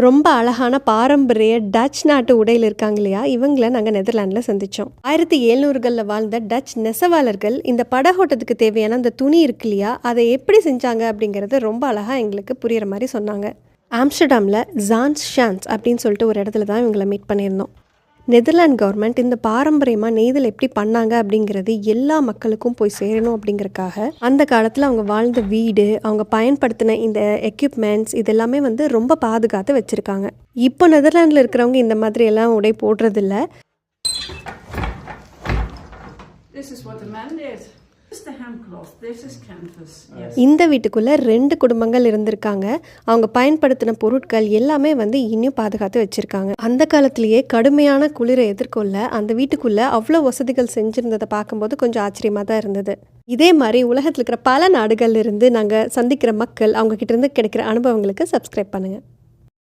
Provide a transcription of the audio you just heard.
ரொம்ப அழகான பாரம்பரிய டச் நாட்டு உடையில் இருக்காங்க இல்லையா? இவங்கள நாங்கள் நெதர்லாண்டில் சந்தித்தோம் ஆயிரத்தி எழுநூறுகளில் வாழ்ந்த டச் நெசவாளர்கள் இந்த படகோட்டத்துக்கு தேவையான அந்த துணி இருக்கு இல்லையா? அதை எப்படி செஞ்சாங்க அப்படிங்கிறது ரொம்ப அழகாக எங்களுக்கு புரிகிற மாதிரி சொன்னாங்க. ஆம்ஸ்டர்டாமில் ஜான்ஸ் ஷான்ஸ் அப்படின்னு சொல்லிட்டு ஒரு இடத்துல தான் இவங்களை மீட் பண்ணியிருந்தோம். நெதர்லாண்ட் கவர்மெண்ட் இந்த பாரம்பரியமாக நெய்தல் எப்படி பண்ணாங்க அப்படிங்கிறது எல்லா மக்களுக்கும் போய் சேரணும் அப்படிங்கறக்காக அந்த காலத்தில் அவங்க வாழ்ந்த வீடு அவங்க பயன்படுத்தின இந்த எக்யூப்மெண்ட்ஸ் இதெல்லாமே வந்து ரொம்ப பாதுகாத்து வச்சுருக்காங்க இப்போ நெதர்லாண்டில் இருக்கிறவங்க இந்த மாதிரி எல்லாம் உடை போடுறதில்ல This is what the man did. இந்த வீட்டுக்குள்ளே ரெண்டு குடும்பங்கள் இருந்திருக்காங்க. அவங்க பயன்படுத்தின பொருட்கள் எல்லாமே வந்து இன்னும் பாதுகாத்து வச்சுருக்காங்க. அந்த காலத்திலேயே கடுமையான குளிரை எதிர்கொள்ள அந்த வீட்டுக்குள்ளே அவ்வளோ வசதிகள் செஞ்சுருந்ததை பார்க்கும்போது கொஞ்சம் ஆச்சரியமாக தான் இருந்தது. இதே மாதிரி உலகத்தில் இருக்கிற பல நாடுகள்ல இருந்து நாங்கள் சந்திக்கிற மக்கள் அவங்க கிட்ட இருந்து கிடைக்கிற அனுபவங்களுக்கு சப்ஸ்கிரைப் பண்ணுங்கள்